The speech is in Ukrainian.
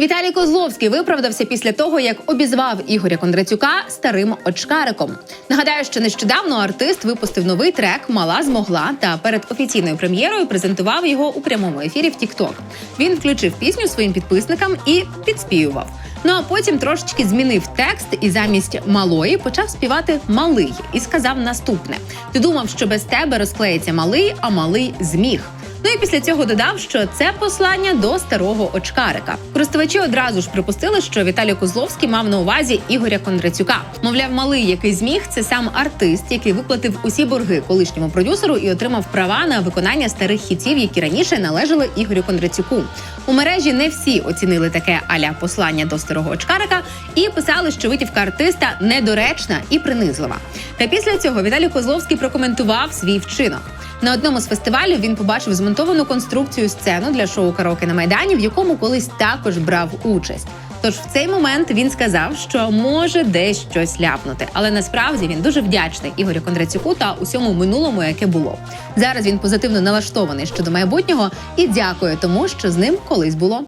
Віталій Козловський виправдався після того, як обізвав Ігоря Кондратюка старим очкариком. Нагадаю, що нещодавно артист випустив новий трек Мала змогла та перед офіційною прем'єрою презентував його у прямому ефірі в TikTok. Він включив пісню своїм підписникам і підспівував. Ну а потім трошечки змінив текст і замість малої почав співати малий і сказав наступне: Ти думав, що без тебе розклеїться малий, а малий зміг. Ну і після цього додав, що це послання до старого очкарика. Користувачі одразу ж припустили, що Віталій Козловський мав на увазі Ігоря Кондратюка. Мовляв, малий, який зміг, це сам артист, який виплатив усі борги колишньому продюсеру і отримав права на виконання старих хітів, які раніше належали Ігорю Кондратюку. У мережі не всі оцінили таке аля послання до старого очкарика і писали, що витівка артиста недоречна і принизлива. Та після цього Віталій Козловський прокоментував свій вчинок. На одному з фестивалів він побачив змонтовану конструкцію сцену для шоу караоке на майдані, в якому колись також брав участь. Тож в цей момент він сказав, що може десь щось ляпнути, але насправді він дуже вдячний Ігорю Кондрацюку та усьому минулому, яке було. Зараз він позитивно налаштований щодо майбутнього і дякує тому, що з ним колись було.